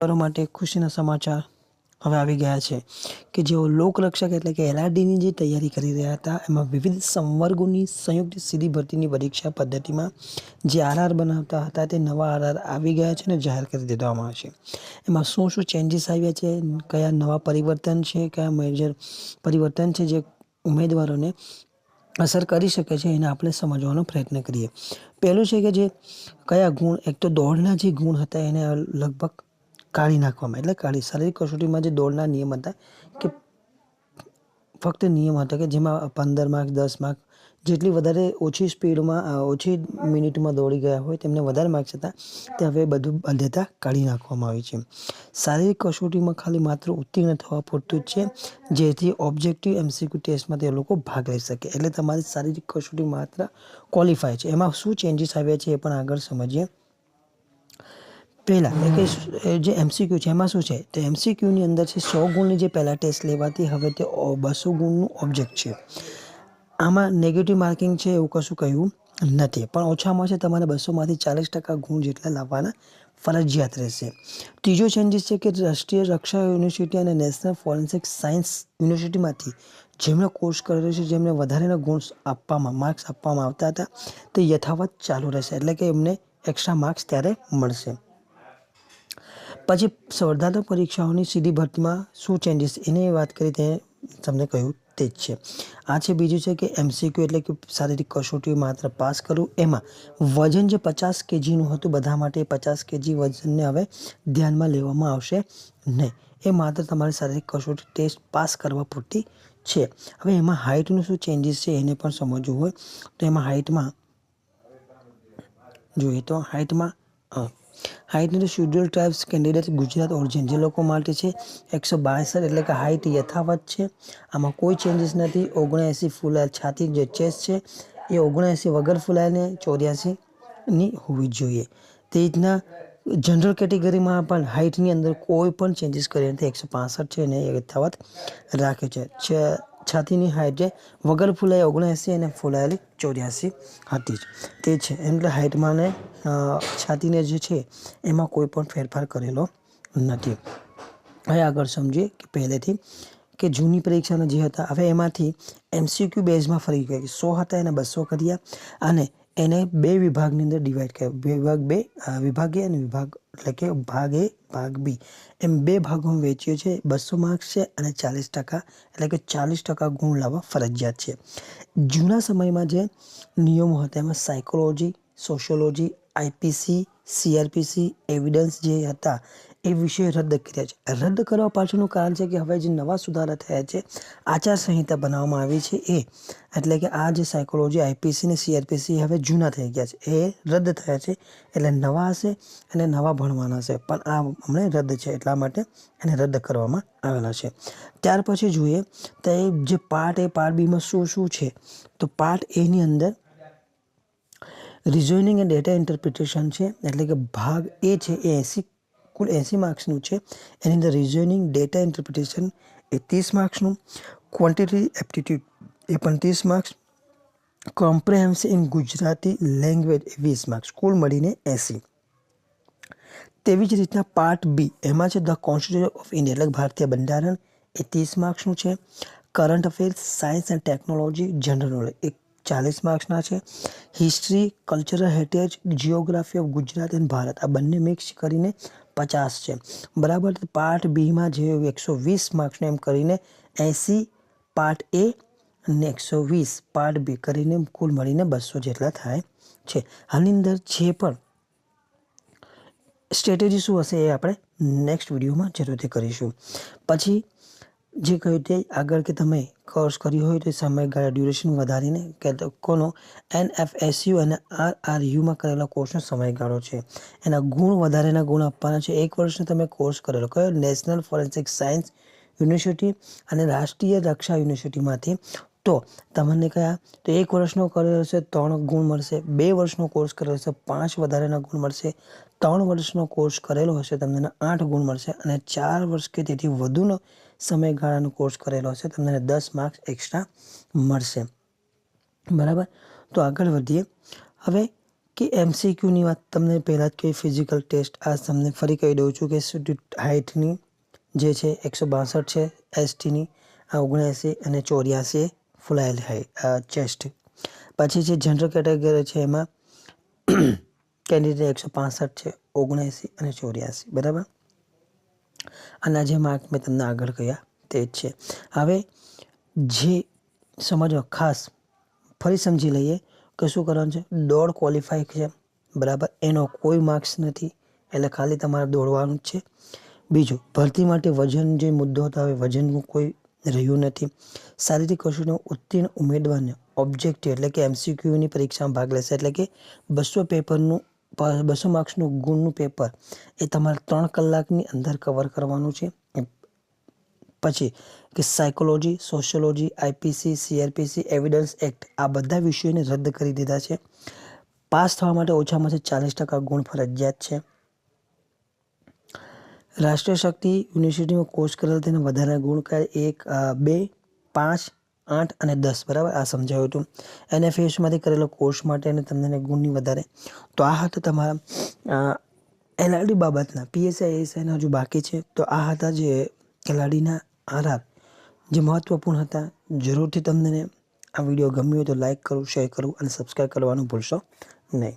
માટે ખુશીના સમાચાર હવે આવી ગયા છે કે જેઓ લોકરક્ષક એટલે કે એલઆરડીની જે તૈયારી કરી રહ્યા હતા, એમાં વિવિધ સંવર્ગોની સંયુક્ત સીધી ભરતીની પરીક્ષા પદ્ધતિમાં જે આરઆર બનાવતા હતા તે નવા આરઆર આવી ગયા છે અને જાહેર કરી દેવામાં આવશે એમાં શું શું ચેન્જીસ આવ્યા છે, કયા નવા પરિવર્તન છે, કયા મેજર પરિવર્તન છે જે ઉમેદવારોને અસર કરી શકે છે એને આપણે સમજવાનો પ્રયત્ન કરીએ. પહેલું છે કે જે કયા ગુણ, એક તો દોડના જે ગુણ હતા એને લગભગ કાઢી નાખવામાં. એટલે કાઢી, શારીરિક કસોટીમાં જે દોડના નિયમ હતા કે ફક્ત નિયમ હતો કે જેમાં પંદર માર્ક દસ માર્ક જેટલી વધારે ઓછી સ્પીડમાં ઓછી મિનિટમાં દોડી ગયા હોય તેમને વધારે માર્ક્સ હતા, તે હવે બધું બાધ્યતા કાઢી નાખવામાં આવી છે. શારીરિક કસોટીમાં ખાલી માત્ર ઉત્તીર્ણ થવા પૂરતું જ છે, જેથી ઓબ્જેક્ટિવ એમસીક્યુ ટેસ્ટમાં તે લોકો ભાગ લઈ શકે. એટલે તમારી શારીરિક કસોટી માત્ર ક્વોલિફાય છે. એમાં શું ચેન્જીસ આવ્યા છે એ પણ આગળ સમજીએ. પહેલાં એટલે કે જે એમસીક્યુ છે, એમાં શું છે? તો એમસીક્યુની અંદર છે, સો ગુણની જે પહેલાં ટેસ્ટ લેવાતી, હવે તે બસો ગુણનું ઓબ્જેક્ટ છે. આમાં નેગેટિવ માર્કિંગ છે એવું કશું કહ્યું નથી, પણ ઓછામાં ઓછા તમારે બસોમાંથી ચાલીસ ટકા ગુણ જેટલા લાવવાના ફરજિયાત રહેશે. ત્રીજો ચેન્જીસ છે કે રાષ્ટ્રીય રક્ષા યુનિવર્સિટી અને નેશનલ ફોરેન્સિક સાયન્સ યુનિવર્સિટીમાંથી જેમણે કોર્સ કરેલો છે જેમને વધારેના ગુણ આપવામાં માર્ક્સ આપવામાં આવતા હતા, તે યથાવત ચાલુ રહેશે, એટલે કે એમને એક્સ્ટ્રા માર્ક્સ ત્યારે મળશે. પછી સ્પર્ધાત્મક પરીક્ષાઓની સીધી ભરતીમાં શું ચેન્જીસ એની વાત કરી તે તમને કહ્યું તે જ છે. આ છે બીજું છે કે એમસીક્યુ એટલે કે શારીરિક કસોટી માત્ર પાસ કરવું એમાં વજન જે પચાસ કેજીનું હતું બધા માટે પચાસ કેજી વજનને હવે ધ્યાનમાં લેવામાં આવશે નહીં. એ માત્ર તમારે શારીરિક કસોટી ટેસ્ટ પાસ કરવા પૂરતી છે. હવે એમાં હાઇટનું શું ચેન્જીસ છે એને પણ સમજવું હોય તો એમાં હાઇટમાં જોઈએ તો હાઇટમાં હાઇટની schedule tribes candidate Gujarat origin જે લોકો માટે છે, એકસો બાસઠ એટલે કે હાઇટ યથાવત છે. આમાં કોઈ ચેન્જીસ નથી. ઓગણએંસી ફૂલાયેલ છાતી જે ચેસ્ટ છે, એ ઓગણએંસી વગર ફૂલાઈને ચોર્યાસીની હોવી જોઈએ. તે રીતના જનરલ કેટેગરીમાં પણ હાઇટની અંદર કોઈ પણ ચેન્જીસ કરી નથી. એકસો પાસઠ છે અને યથાવત રાખે છે છાતીની હાઇટ જે વગર ફૂલાઈ ઓગણએંસી અને ફૂલાયેલી ચોર્યાસી હતી જ. તે છે. એટલે હાઇટમાં ને છાતીને જે છે, એમાં કોઈ પણ ફેરફાર કરેલો નથી. હવે આગળ સમજીએ કે પહેલેથી કે જૂની પરીક્ષાના જે હતા, હવે એમાંથી એમસીક્યુ બેઝમાં ફરી ગયા સો હતા એને બસો કર્યા અને એને બે વિભાગની અંદર ડિવાઈડ કર્યા. વિભાગ બે વિભાગે અને વિભાગ એટલે કે ભાગ ભાગ બી. એમ બે ભાગોમાં વેચ્યો છે. બસો માર્ક્સ છે અને ચાલીસ ટકા, એટલે કે ચાલીસ ટકા ગુણ લાવવા ફરજિયાત છે. જૂના સમયમાં જે નિયમો હતા, એમાં psychology sociology IPC CRPC evidence જે હતા એ વિષય રદ કર્યા છે. રદ કરવા પાછળનું કારણ છે કે હવે જે નવા સુધારા થયા છે, આચારસંહિતા બનાવવામાં આવી છે એ. એટલે કે આ જે સાયકોલોજી આઈપીસી ને સીઆરપીસી હવે જૂના થઈ ગયા છે. એ રદ થયા છે. એટલે નવા હશે અને નવા ભણવાના હશે. પણ આ હમણાં રદ છે એટલા માટે એને રદ કરવામાં આવેલા છે. ત્યાર પછી જોઈએ તો એ જે પાર્ટ એ પાર્ટ બીમાં શું શું છે? તો પાર્ટ એની અંદર રિઝોનિંગ એન્ડ ડેટા ઇન્ટરપ્રિટેશન છે. એટલે કે ભાગ એ છે એ એંસી કુલ એંસી માર્ક્સનું છે. એની અંદર રિઝનિંગ ડેટા ઇન્ટરપ્રિટેશન એ ત્રીસ માર્ક્સનું ક્વોન્ટિટી એપ્ટિટ્યૂડ એ પણ ત્રીસ marks comprehensive in Gujarati language એ વીસ માર્ક્સ, કુલ મળીને એંસી. તેવી જ રીતના પાર્ટ બી એમાં છે ધ કોન્સ્ટિટ્યુશન ઓફ ઇન્ડિયા એટલે ભારતીય બંધારણ, એ ત્રીસ માર્ક્સનું છે. Current affairs science and technology general knowledge એક ચાલીસ માર્ક્સના છે. History cultural heritage geography of Gujarat and Bharat આ બંને મિક્સ કરીને પચાસ છે. બરાબર? પાર્ટ બીમાં જે એકસો વીસ માર્ક્સને એમ કરીને એંસી, પાર્ટ એ અને એકસો વીસ, પાર્ટ બી કરીને કુલ મળીને બસો જેટલા થાય છે. આની અંદર જે પણ સ્ટ્રેટેજી શું હશે એ આપણે નેક્સ્ટ વિડીયોમાં જરૂરથી કરીશું. પછી જે કહ્યું તે આગળ કે તમે કોર્સ કર્યો હોય તો સમયગાળા ડ્યુરેશન વધારીને કે કોનો એન એફ એસ અને આર આર યુમાં કરેલા કોર્સનો સમયગાળો છે. એના ગુણ વધારેના ગુણ આપવાના છે. એક વર્ષનો તમે કોર્સ કરેલો. કયો? નેશનલ ફોરેન્સિક સાયન્સ યુનિવર્સિટી અને રાષ્ટ્રીય રક્ષા યુનિવર્સિટીમાંથી. તો તમને કયા? તો એક વર્ષનો કરેલો છે, ત્રણ ગુણ મળશે. બે વર્ષનો કોર્સ કરેલો છે, પાંચ વધારેના ગુણ મળશે. ત્રણ વર્ષનો કોર્સ કરેલો હશે, તમને આઠ ગુણ મળશે. અને ચાર વર્ષ કે તેથી વધુનો સમયગાળાનો કોર્સ કરેલો હશે તમને દસ માર્ક્સ એક્સ્ટ્રા મળશે. બરાબર? તો આગળ વધીએ. હવે કે એમસીક્યુની વાત તમને પહેલાં જ કહી ફિઝિકલ ટેસ્ટ આ તમને ફરી કહી દઉં છું કે હાઇટની જે છે, એકસો બાસઠ છે એસટીની આ ઓગણએંસી અને ચોર્યાસી ફૂલાયેલી હાઈટ ચેસ્ટ પછી જે જનરલ કેટેગરી છે એમાં કેન્ડિડેટ એકસો પાસઠ છે, ઓગણએંસી અને ચોર્યાસી. બરાબર? અને જે માર્ક મેં તમને આગળ કહ્યા, તે જ છે. હવે જે સમજો ખાસ, ફરી સમજી લઈએ કે શું કરવાનું છે? દોડ ક્વોલિફાય છે, બરાબર? એનો કોઈ માર્ક્સ નથી, એટલે ખાલી તમારે દોડવાનું જ છે. બીજું, ભરતી માટે વજન જે મુદ્દો હતો, હવે વજનનું કોઈ રહ્યું નથી. શારીરિક કસોટીનો ઉત્તીર્ણ ઉમેદવારને ઓબ્જેક્ટિવ એટલે કે એમસીક્યુની પરીક્ષામાં ભાગ લેશે, એટલે કે બસો પેપરનું બસો માર્ક્સનું ગુણનું પેપર એ તમારે ત્રણ કલાકની અંદર કવર કરવાનું છે. પછી કે psychology sociology IPC CRPC evidence act આ બધા વિષયોને રદ કરી દીધા છે. પાસ થવા માટે ઓછામાં ઓછા ચાલીસ ટકા ગુણ ફરજિયાત છે. રાષ્ટ્રીય શક્તિ યુનિવર્સિટીમાં કોર્સ કરેલ તેને વધારે ગુણ એક બે, પાંચ આઠ અને દસ, બરાબર? આ સમજાવ્યું હતું. એનએફએસમાંથી કરેલો કોર્સ માટે અને તમને ગુણની વધારે. તો આ હતા તમારા એલઆરડી બાબતના. પીએસઆઈ એસઆઈના હજુ બાકી છે. તો આ હતા જે ખેલાડીના આધાર, જે મહત્ત્વપૂર્ણ હતા. જરૂરથી તમને આ વીડિયો ગમ્યો હોય તો લાઇક કરો, શેર કરો અને સબસ્ક્રાઈબ કરવાનું ભૂલશો નહીં.